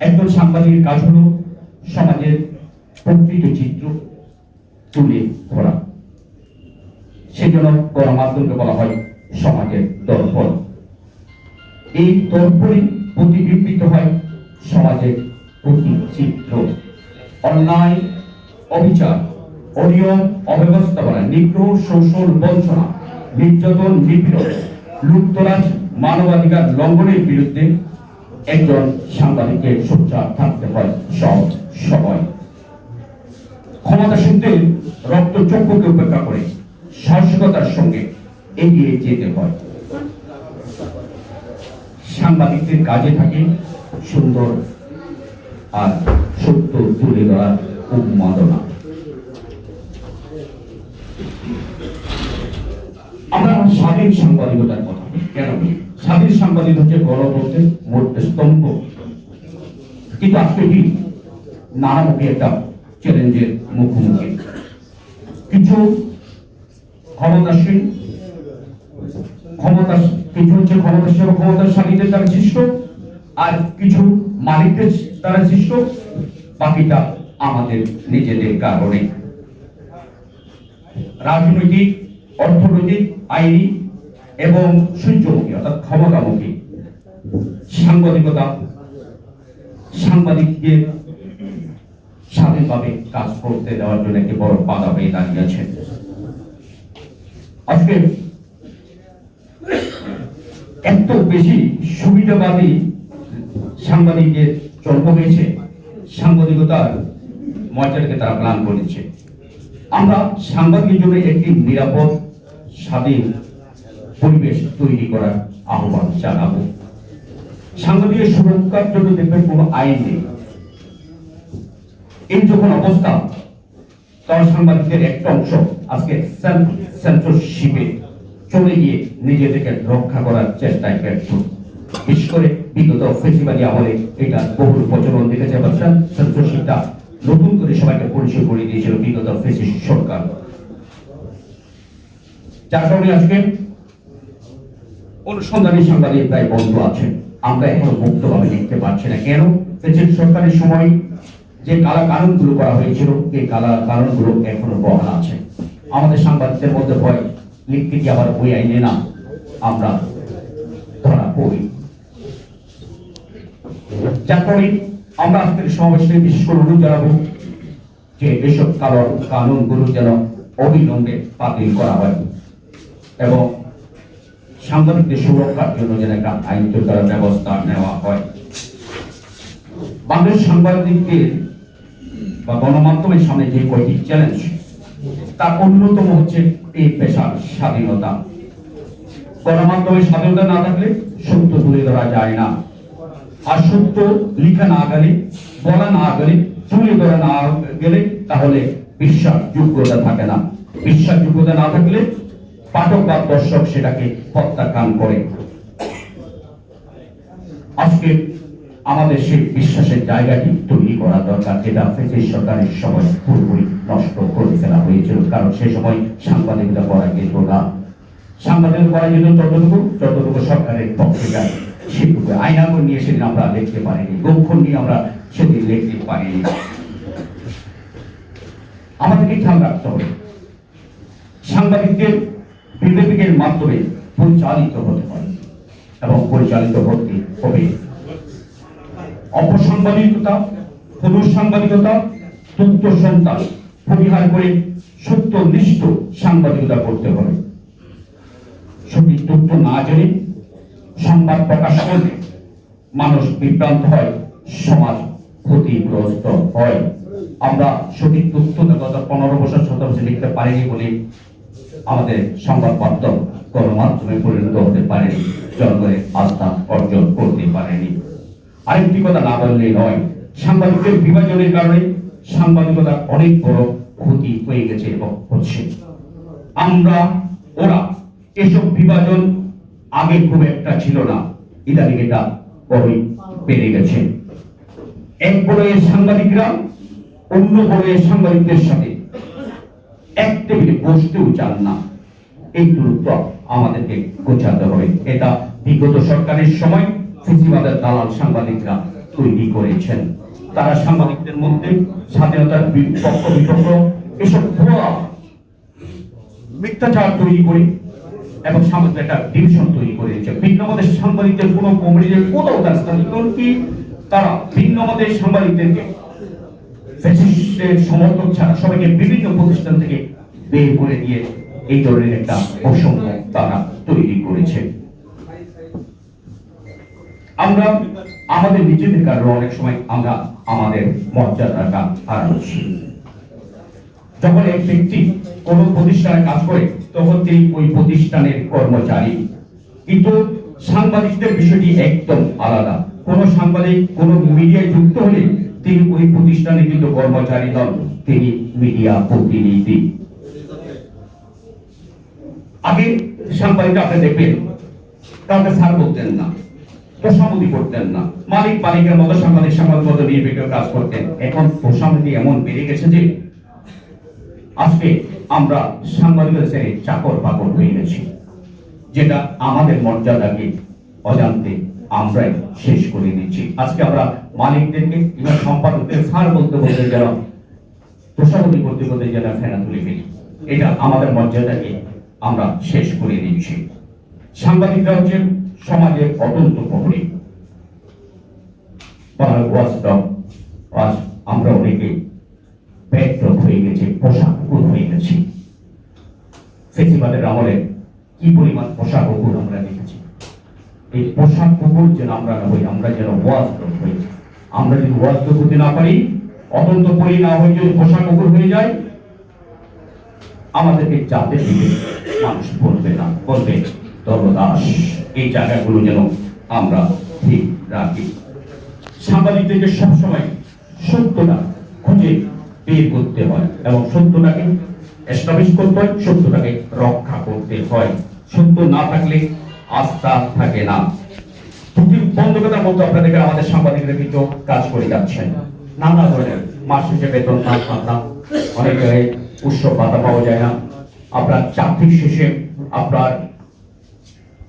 একজন সাংবাদিকের কাজ হলো সমাজের প্রকৃত চিত্র তুলে ধরা। সেজন্য গণমাধ্যমকে বলা হয় সমাজের দর্পণ। এই দর্পণে প্রতিবিম্বিত হয় সমাজের প্রতি চিত্র। অন্যায়, অবিচার, অনিয়ম, অব্যবস্থাপনা, নিগ্রহ, শোষণ, বঞ্চনা, নির্যাতন, নিপীড়ন লুপ্তরাজ মানবাধিকার লঙ্ঘনের বিরুদ্ধে একজন সাংবাদিকের সোচ্চার থাকতে হয় সব সময়। ক্ষমতাসীনদের রক্ত চক্ষুকে উপেক্ষা করে সাহসিকতার সঙ্গে এগিয়ে যেতে হয়। সাংবাদিকদের কাজে থাকে সুন্দর আর সত্য তুলে ধরার উন্মাদনা। আমরা স্বাধীন সাংবাদিকতার কথা। কেন? স্বাধীন সাংবাদিক হচ্ছে গণতন্ত্রের মধ্যে স্তম্ভ। কিন্তু আজকে কি? নানামুখী একটা চ্যালেঞ্জের মুখোমুখি। কিছু ক্ষমতাসীন ক্ষমতা কিছু হচ্ছে ক্ষমতাসীন ও ক্ষমতাশালীদের দ্বারা সৃষ্ট, আর কিছু মালিকদের দ্বারা সৃষ্ট, বাকিটা আমাদের নিজেদের কারণে। রাজনৈতিক, অর্থনৈতিক আইনি এবং সূর্যমুখী, অর্থাৎ ক্ষমতামুখী। সাংবাদিকতা সাংবাদিকদের স্বাধীনভাবে কাজ করতে দেওয়ার জন্য একটি বড় বাধা হয়ে দাঁড়িয়েছে আজকে এত বেশি সুবিধাবাদী সাংবাদিকের জন্ম হয়েছে সাংবাদিকতার মর্যাদাকে তারা প্লান করেছে। আমরা সাংবাদিকের জন্য একটি নিরাপদ স্বাধীন পরিবেশ তৈরি করার আহ্বান জানাব। সাংবাদিকের সুরক্ষার জন্য দেখবেন কোনো আইন নেই। এই যখন অবস্থা তখন সাংবাদিকদের একটা অংশ আজকে সেন্সরশিপে চলে গিয়ে নিজেদেরকে রক্ষা করার চেষ্টায় ব্যর্থ। বিশেষ করে বিগত ফেসিবাদী আমলে এটা বহুল প্রচলন দেখেছে বা সেন্সরশিপটা নতুন করে সবাইকে পরিচয় করে দিয়েছিল বিগত ফেসি সরকার। যার আজকে অনুসন্ধানী সাংবাদিক প্রায় বন্ধ আছেন। আমরা এখনও মুক্তভাবে লিখতে পারছি না। কেন? সরকারের সময় যে কালা করা হয়েছিল, এই কালা এখনও বহাল আছে। আমাদের সাংবাদিকদের মধ্যে ভয়, লিখতে আবার আইনে না। আমরা ধরা পড়ি। আমরা আজকের সমাবেশে বিশেষ করে অনুরোধ জানাব যে এসব যেন অবিলম্বে বাতিল করা হয়। এবং সাংবাদিকদের সুরক্ষার জন্য যেন একটা আইন করার ব্যবস্থা নেওয়া হয়। বাংলাদেশ সাংবাদিকদের বা গণমাধ্যমের সামনে যে কয়টি চ্যালেঞ্জ তার অন্যতম হচ্ছে এই পেশার স্বাধীনতা। গণমাধ্যমের স্বাধীনতা না থাকলে সত্য তুলে ধরা যায় না। আর সত্য লিখা না গেলে, বলা না গেলে, তুলে ধরা না গেলে তাহলে বিশ্বাসযোগ্যতা থাকে না। বিশ্বাসযোগ্যতা না থাকলে পাঠক বা দর্শক সেটাকে প্রত্যাখ্যান করে। আজকে আমাদের সেই বিশ্বাসের জায়গাটি তৈরি করা দরকার, যেটা ফেসিস সরকারের সময় পুরোপুরি নষ্ট করে ফেলা হয়েছিল। কারণ সেই সময় সাংবাদিকতা করা যেত না। সাংবাদিক করা যেত যতটুকু যতটুকু সরকারের পত্রিকা সেটুকু। আইনাগর নিয়ে সেদিন আমরা লিখতে পারিনি গোক্ষণ নিয়ে আমরা সেদিন লিখতে পারিনি। আমাদেরকে খেয়াল রাখতে হবে। সাংবাদিকদের বিবেকের মাধ্যমে পরিচালিত হতে হয় এবং পরিচালিত হতে হবে অপসাংবাদিকতা পরিহার করে সাংবাদিকতা করতে হবে। সঠিক তথ্য না জেনে সংবাদ প্রকাশ করলে মানুষ বিভ্রান্ত হয়, সমাজ ক্ষতিগ্রস্ত হয়। আমরা সঠিক তথ্য গত পনেরো বছর বছর লিখতে পারিনি বলে আমাদের সংবাদ মাধ্যম গণমাধ্যমে পরিণত হতে পারেনি জনগণের আস্থা অর্জন করতে পারেনি। আরেকটি কথা না বললে নয়, সাংবাদিকদের বিভাজনের কারণে সাংবাদিকতা অনেক বড় ক্ষতি হয়ে গেছে এবং হচ্ছে। আমরা, ওরা, এসব বিভাজন আগে খুব একটা ছিল না। ইদানিং এটা বড়ই বেড়ে গেছে। এক বড়ের সাংবাদিকরা অন্য বড়ের সাংবাদিকদের সাথে এক টেবিলে বসতেও চান না। এই দূরত্ব আমাদেরকে গোছাতে হবে। এটা বিগত সরকারের সময় ফেসিবাদের দালাল সাংবাদিকরা তৈরি করেছেন। তারা সাংবাদিকদের মধ্যে স্বাধীনতার পক্ষ বিপক্ষ, এসব ভুয়া মিথ্যাচার তৈরি করে এবং সামাজিক একটা ডিভিশন তৈরি করে দিচ্ছে ভিন্ন মতের সাংবাদিকদের কোনো কমিটিদের কোথাও তার স্থান নেই। এমনকি তারা ভিন্ন মতের সাংবাদিকদেরকে সমর্থক ছাড়া সবাইকে বিভিন্ন প্রতিষ্ঠান বের করে দিয়ে এই ধরনের একটা বৈষম্য তারা তৈরি করেছে। আমরা, আমাদের নিজেদের কারণে অনেক সময় আমরা আমাদের মর্যাদাটা হারাচ্ছি। যখন এক ব্যক্তি কোন প্রতিষ্ঠানে কাজ করে, তখন তিনি ওই প্রতিষ্ঠানের কর্মচারী। কিন্তু সাংবাদিকদের বিষয়টি একদম আলাদা। কোন সাংবাদিক, কোন মিডিয়ায় যুক্ত হলে তিনি ওই প্রতিষ্ঠানে কিন্তু কর্মচারী নন, তিনি মিডিয়া প্রতিনিধি আগে সাংবাদিকরা আপনি দেখবেন, কাউকে স্যার বলতেন না, তোষামতি করতেন না। মালিক মালিকের মতো সাংবাদিক সাংবাদিক মতো নির্বিঘ্ন কাজ করতেন। এখন তোষামতি এমন বেড়ে গেছে যে, আজকে আমরা সাংবাদিকদের ছেড়ে চাকর বাকর হয়ে গেছি, যেটা আমাদের মর্যাদাকে অজান্তে আমরাই শেষ করে দিচ্ছি আজকে আমরা মালিকদেরকে কিংবা সম্পাদকদের সার বলতে বলতে যেন তোষামতি করতে করতে যেন ফেনা তুলে ফেলি, এটা আমাদের মর্যাদাকে আমরা শেষ করে দিচ্ছি। সাংবাদিকরা হচ্ছে সমাজের অত্যন্ত প্রহরী। আজ আমরা অনেকে ব্যাকড্রপ হয়ে গেছে, পোশাক কুকুর হয়ে গেছি। ফেসিবাদের আমলে কি পরিমাণ পোশাক কুকুর আমরা দেখেছি? এই পোশাক কুকুর যেন আমরা না হই, আমরা যেন ওয়াজ হই। আমরা যদি ওয়াজ করতে না পারি, অত্যন্ত পরি না হয়ে যদি পোশাক কুকুর হয়ে যায় আমাদেরকে যাতে দিকে মানুষ বলবে না, বলবে দলদাস এই জায়গাগুলো যেন আমরা ঠিক রাখি। সাংবাদিকদেরকে সবসময় সত্যটা খুঁজে বের করতে হয় এবং সত্যটাকে এস্টাবলিশ করতে হয়, সত্যটাকে রক্ষা করতে হয়। সত্য না থাকলে আস্থা থাকে না। বন্ধকতার মধ্যে আপনাদেরকে আমাদের সাংবাদিকরা কিন্তু কাজ করে যাচ্ছেন। নানা ধরনের মাস শেষে বেতন অনেক জায়গায় উৎসব ভাতা পাওয়া যায় না। আপনার চাকরি শেষে আপনার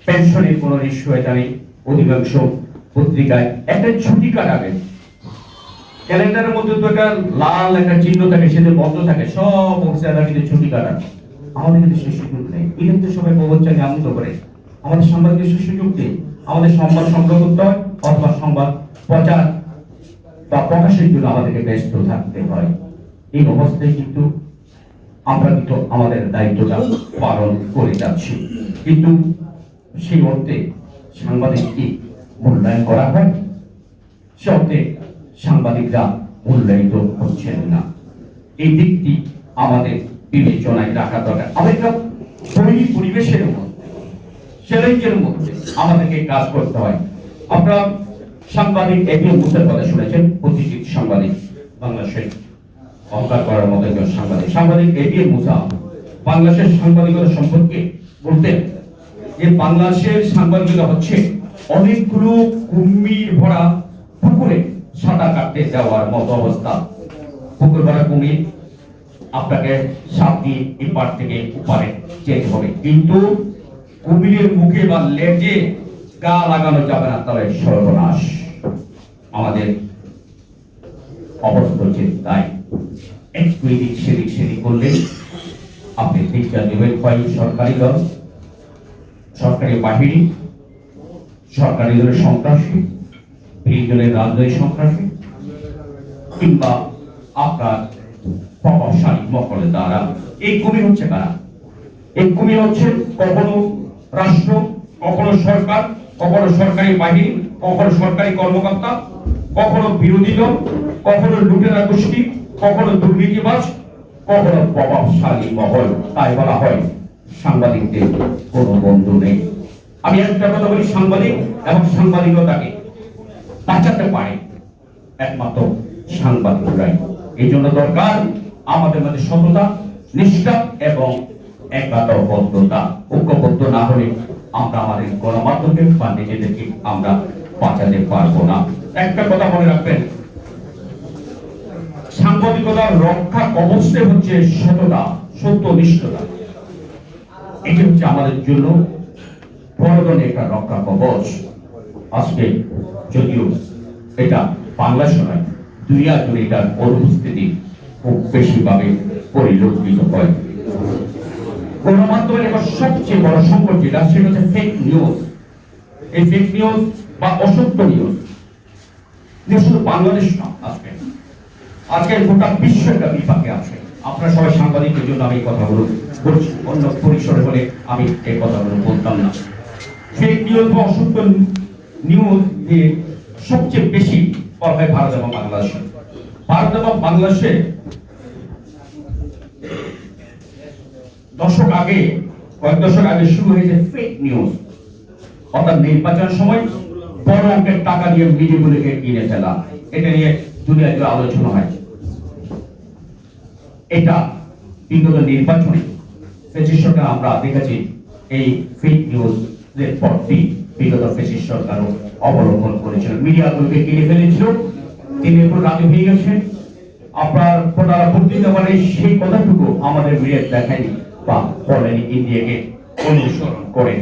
পেনশনের কোনো নিশ্চয়তা নেই। অধিকাংশ পত্রিকায় একটা ছুটি কাটাবেন ক্যালেন্ডারের মধ্যে তো একটা লাল, একটা চিহ্ন থাকে বন্ধ থাকে, সব অফিসাররা কিন্তু ছুটি কাটান। আমাদের কিন্তু সেই সুযোগ নেই। তো সবাই প্রবঞ্চনে আনন্দ করে আমাদের সাংবাদিকের সেই সুযোগ নেই। আমাদের সংবাদ সংগ্রহ করতে হয় অথবা সংবাদ প্রচার বা প্রকাশের জন্য আমাদেরকে ব্যস্ত থাকতে হয়। এই অবস্থায় কিন্তু আমরা কিন্তু আমাদের দায়িত্বটা পালন করে যাচ্ছি। কিন্তু সেই অর্থে সাংবাদিক কি মূল্যায়ন করা হয়? সে অর্থে সাংবাদিকরা মূল্যায়িত হচ্ছেন না। এই দিকটি আমাদের বিবেচনায় রাখা দরকার। আমাদের তৈরি পরিবেশের মধ্যে, চ্যালেঞ্জের মধ্যে আমাদেরকে কাজ করতে হয়। আপনারা সাংবাদিক একজন মুসের কথা শুনেছেন প্রতিটি সাংবাদিক বাংলাদেশের অহংকার করার মতো একজন সাংবাদিক। সাংবাদিক এটিএম মুসা, বাংলাদেশের সাংবাদিকতা সম্পর্কে বলতেন যে বাংলাদেশের সাংবাদিকতা হচ্ছে অনেকগুলো কুমির ভরা পুকুরে সাঁতার কাটতে যাওয়ার মতো অবস্থা। পুকুর ভরা কুমির আপনাকে সাপ দিয়ে এপার থেকে ওপারে যেতে হবে। কিন্তু কুমিরের মুখে বা লেজে গা লাগানো যাবে না তবে সর্বনাশ। আমাদের অবস্থা হচ্ছে তাই। একটু এদিক সেদিক সেদিক করলে আপনি দিকটা দেবেন হয় সরকারি দল, সরকারি বাহিনী, সরকারি দলের সন্ত্রাসী এই দলের রাজনৈতিক সন্ত্রাসী, কিংবা আপনার প্রভাবশালী মহলের দ্বারা। এই কুমির হচ্ছে কারা? এই কুমির হচ্ছে কখনো রাষ্ট্র, কখনো সরকার, কখনো সরকারি বাহিনী, কখনো সরকারি কর্মকর্তা, কখনো বিরোধী দল, কখনো লুটেরা গোষ্ঠী কখনো দুর্নীতিবাজ, কখনো প্রভাবশালী মহল, তাই বলা হয় সাংবাদিকদের কোনো বন্ধু নেই। আমি একটা কথা বলি, সাংবাদিক এবং সাংবাদিকতাকে বাঁচাতে পারে একমাত্র সাংবাদিকরাই। এই জন্য দরকার আমাদের মধ্যে সততা, নিষ্ঠা এবং একাত্মবদ্ধতা ঐক্যবদ্ধ না হলে আমরা আমাদের গণমাধ্যমকে বা নিজেদেরকে আমরা বাঁচাতে পারব না। একটা কথা মনে রাখবেন সাংবাদিকতার রক্ষা কবচটা হচ্ছে সততা সত্যনিষ্ঠতা এটি হচ্ছে আমাদের জন্য রক্ষা কবচ। আজকে যদিও এটা জুড়ে এটার অনুপস্থিতি খুব বেশিভাবে পরিলক্ষিত হয়। গণমাধ্যমের এখন সবচেয়ে বড় সংকট যেটা, সেটা হচ্ছে ফেক নিউজ এই ফেক নিউজ বা অসত্য নিউজ যে শুধু বাংলাদেশ না, আজকে। আজকে গোটা বিশ্ব একটা বিপাকে আছে। আপনারা সবাই সাংবাদিকদের জন্য আমি কথাগুলো বলছি, অন্য পরিসরে হলে আমি এই কথাগুলো বলতাম না। ফেক নিউজ বা অসত্য নিউজ দিয়ে সবচেয়ে বেশি হয় ভারত এবং বাংলাদেশে। ভারত এবং বাংলাদেশে দশক আগে, কয়েক দশক আগে শুরু হয়েছে ফেক নিউজ অর্থাৎ নির্বাচন সময় বড় অঙ্কের টাকা দিয়ে মিডিয়াগুলোকে কিনে ফেলা। এটা নিয়ে দুনিয়ায় যে আলোচনা হয়। এটা বিগত নির্বাচনে ফেসিস সরকার, আমরা দেখেছি এই ফেক নিউজ এর পরটি বিগত ফেসিস সরকারও অবলম্বন করেছিল। মিডিয়াগুলোকে কিনে ফেলেছিল তিনি এরপর রাজি হয়ে গেছেন আপনার প্রধান বক্তৃতা মানে সেই কথাটুকু আমাদের মিডিয়া দেখায়নি বা বলেনি ইন্ডিয়াকে অনুসরণ করে।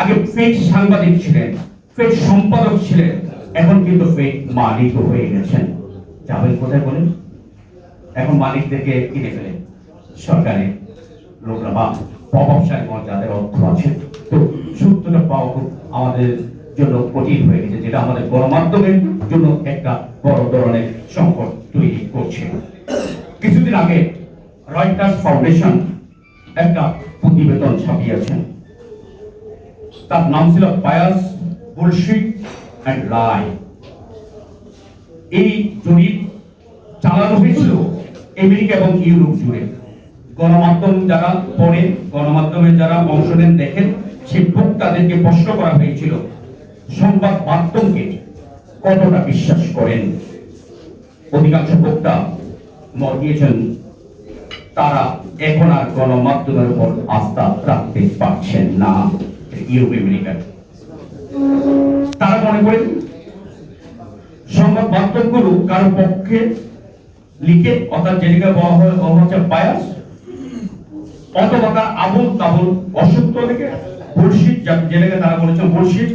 আগে ফেক সাংবাদিক ছিলেন ফেক সম্পাদক ছিলেন, এখন কিন্তু ফেক মালিক হয়ে গেছেন। যাবেন কোথায় বলেন? এখন মালিকদেরকে কিনে ফেলে। সরকারি লোকরা বা প্রভাবশালী যাদের অর্থ আছে, তো সূত্রটা পাওয়া খুব আমাদের জন্য কঠিন হয়ে গেছে, যেটা আমাদের গণমাধ্যমের জন্য একটা বড় ধরনের সংকট তৈরি করছে। কিছুদিন আগে রয়টার্স ফাউন্ডেশন একটা প্রতিবেদন ছাপিয়েছেন তার নাম ছিল বায়াস বুলশিট অ্যান্ড লাই এই জরিপ চালানো হয়েছিল আমেরিকা এবং ইউরোপ জুড়ে। গণমাধ্যম যারা পড়েন গণমাধ্যমে যারা অংশ নেন, দেখেন সেই বক্তাদেরকে প্রশ্ন করা হয়েছিল, সংবাদ মাধ্যমকে কতটা বিশ্বাস করেন? অধিকাংশ বক্তা মত দিয়েছেন, তারা এখন আর গণমাধ্যমের উপর আস্থা রাখতে পারছেন না ইউরোপ আমেরিকার তারা মনে করেন, সংবাদ মাধ্যমগুলো কারও পক্ষে লিখে অর্থাৎ যেটাকে বলা হয় বলা হচ্ছে বায়াস অথবা তার আবুল তাবুল অসত্য লিখে বুলশিট যেটাকে তারা বলেছে বুলশিট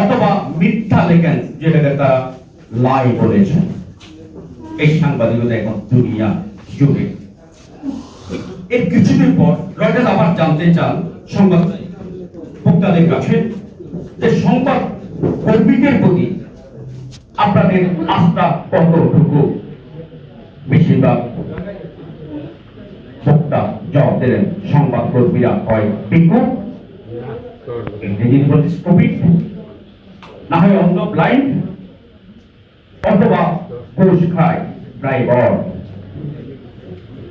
অথবা মিথ্যা লেখেন যেটাকে তারা লাই বলেছেন এই সাংবাদিকতা এখন দুনিয়া জুড়ে। এর কিছুদিন পর রয়টার্স আবার জানতে চান, সংবাদ ভোক্তাদের কাছে, যে সংবাদ কর্মীদের প্রতি আপনাদের আস্থা কতটুকু? বেশিরভাগ বক্তা জবাব দিলেন সংবাদ কর্মীরা হয় বিজ্ঞ না হয় অন্য ব্লাইন্ড অথবা ঘুষ খায় ড্রাইভার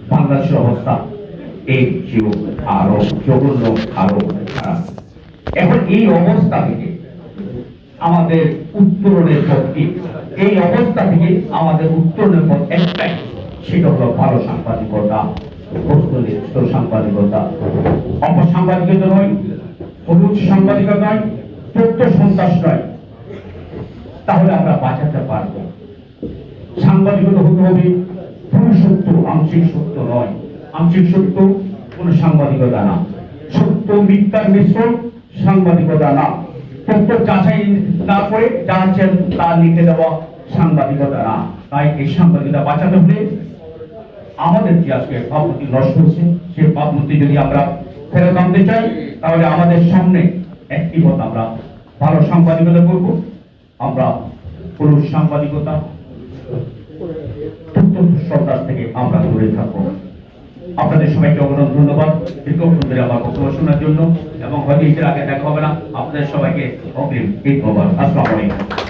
বাংলাদেশের অবস্থা এর চেয়েও আরও জঘন্য আরও এখন এই অবস্থা থেকে আমাদের উত্তরণের পথ এই অবস্থা থেকে আমাদের উত্তরণের পথ একটাই, সেটা হলো ভালো সাংবাদিকতা সাংবাদিকতা। অপসাংবাদিকতা নয় হলুদ সাংবাদিকতা নয়, তথ্য সন্ত্রাস নয়। তাহলে আমরা বাঁচাতে পারব। সাংবাদিকতা হতে হবে পুরো সত্য, আংশিক সত্য নয়। আংশিক সত্য কোন সাংবাদিকতা না। সত্য মিথ্যার মিশ্রণ সাংবাদিকতা না। তথ্য যাচাই না করে যা আছেন তা লিখে দেওয়া সাংবাদিকতা না তাই এই সাংবাদিকতা বাঁচাতে হলে আমাদের যে আজকে ভাবমূর্তি নষ্ট হচ্ছে, সেই ভাবমূর্তি যদি আমরা ফেরত আনতে চাই, তাহলে আমাদের সামনে একটি পথ আমরা ভালো সাংবাদিকতা করব। আমরা পুরুষ সাংবাদিকতা সন্ত্রাস থেকে আমরা দূরে থাকব আপনাদের সবাইকে অনুরোধ ধন্যবাদ। দীর্ঘক্ষণ ধরে আমার বক্তব্য শোনার জন্য এবং হয়তো ঈদের আগে দেখা হবে না। আপনাদের সবাইকে অগ্রিম ঈদ মোবারক। আসসালামু আলাইকুম।